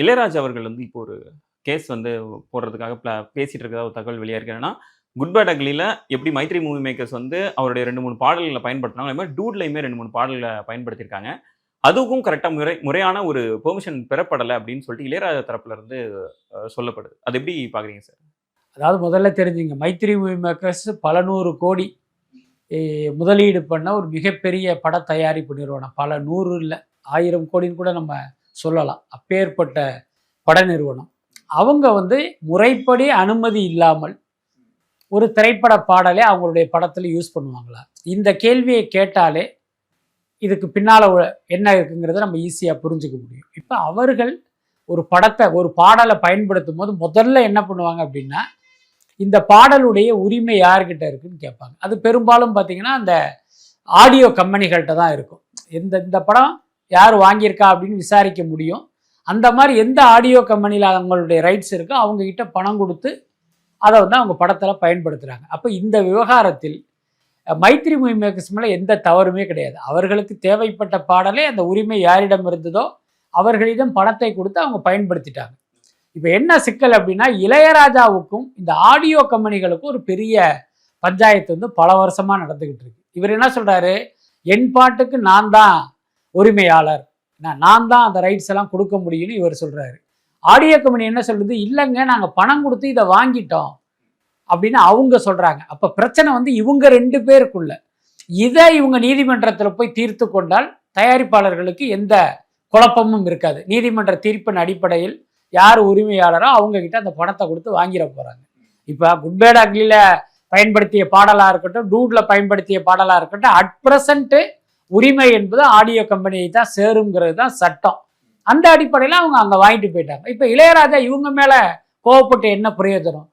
இளையராஜா அவர்கள் வந்து இப்போ ஒரு கேஸ் வந்து போடுறதுக்காக பேசிட்டு இருக்கிறதா ஒரு தகவல் வெளியா குட் பேட் அக்லியில் எப்படி மைத்ரி மூவி மேக்கர்ஸ் வந்து அவருடைய ரெண்டு மூணு பாடல்களை பயன்படுத்தினாங்க அதே மாதிரி டூட்லையுமே ரெண்டு மூணு பாடல்களை பயன்படுத்தியிருக்காங்க. அதுக்கும் கரெக்டாக முறை முறையான ஒரு பெர்மிஷன் பெறப்படலை அப்படின்னு சொல்லிட்டு இளையராஜா தரப்புல இருந்து சொல்லப்படுது. அது எப்படி பார்க்குறீங்க சார் அதாவது முதல்ல தெரிஞ்சுங்க மைத்ரி மூவி மேக்கர்ஸ் பல நூறு கோடி முதலீடு பண்ண ஒரு மிகப்பெரிய பட தயாரிப்பு நிறுவனம். பல நூறு இல்லை ஆயிரம் கோடின்னு கூட நம்ம சொல்லலாம். அப்பேற்பட்ட பட நிறுவனம். அவங்க வந்து முறைப்படி அனுமதி இல்லாமல் ஒரு திரைப்பட பாடலே அவங்களுடைய படத்தில் யூஸ் பண்ணுவாங்களா? இந்த கேள்வியை கேட்டாலே இதுக்கு பின்னால் என்ன இருக்குங்கிறத நம்ம ஈஸியாக புரிஞ்சுக்க முடியும். இப்போ அவர்கள் ஒரு படத்தை ஒரு பாடலை பயன்படுத்தும் போது முதல்ல என்ன பண்ணுவாங்க அப்படின்னா இந்த பாடலுடைய உரிமை யார்கிட்ட இருக்குன்னு கேட்பாங்க. அது பெரும்பாலும் பார்த்தீங்கன்னா அந்த ஆடியோ கம்பெனிகள்கிட்ட தான் இருக்கும். இந்த இந்த படம் யார் வாங்கியிருக்கா அப்படின்னு விசாரிக்க முடியும். அந்த மாதிரி எந்த ஆடியோ கம்பெனியில் அவங்களுடைய ரைட்ஸ் இருக்கோ அவங்கக்கிட்ட பணம் கொடுத்து அதை வந்து அவங்க படத்தில் பயன்படுத்துகிறாங்க அப்போ இந்த விவகாரத்தில் மைத்ரி மூவி மேக்கர்ஸ் மேலே எந்த தவறுமே கிடையாது. அவர்களுக்கு தேவைப்பட்ட பாடலே அந்த உரிமை யாரிடம் இருந்ததோ அவர்களிடம் பணத்தை கொடுத்து அவங்க பயன்படுத்திட்டாங்க. இப்போ என்ன சிக்கல் அப்படின்னா இளையராஜாவுக்கும் இந்த ஆடியோ கம்பெனிகளுக்கும் ஒரு பெரிய பஞ்சாயத்து வந்து பல வருஷமாக நடந்துக்கிட்டு இருக்கு. இவர் என்ன சொல்கிறாரு என் பாட்டுக்கு நான் தான் உரிமையாளர். நான் தான் அந்த ரைட்ஸ் எல்லாம் கொடுக்க முடியும்னு இவர் சொல்றாரு. ஆடியோ கம்பெனி என்ன சொல்லுது? இல்லைங்க நாங்கள் பணம் கொடுத்து இதை வாங்கிட்டோம் அப்படின்னு அவங்க சொல்றாங்க. அப்போ பிரச்சனை வந்து இவங்க ரெண்டு பேருக்குள்ள. இதை இவங்க நீதிமன்றத்தில் போய் தீர்த்து கொண்டால் தயாரிப்பாளர்களுக்கு எந்த குழப்பமும் இருக்காது. நீதிமன்ற தீர்ப்பின் அடிப்படையில் யார் உரிமையாளரோ அவங்க கிட்ட அந்த பணத்தை கொடுத்து வாங்கிட போறாங்க. இப்போ குட்பேட் அக்லியில் பயன்படுத்திய பாடலாக இருக்கட்டும் டூட்ல பயன்படுத்திய பாடலாக இருக்கட்டும் அட் பிரசன்ட் உரிமை என்பது ஆடியோ கம்பெனியை தான் சேருங்கிறது தான் சட்டம். அந்த அடிப்படையில் அவங்க அங்கே வாங்கிட்டு போயிட்டாங்க. இப்போ இளையராஜா இவங்க மேலே கோவப்பட்டு என்ன பிரயோஜனம்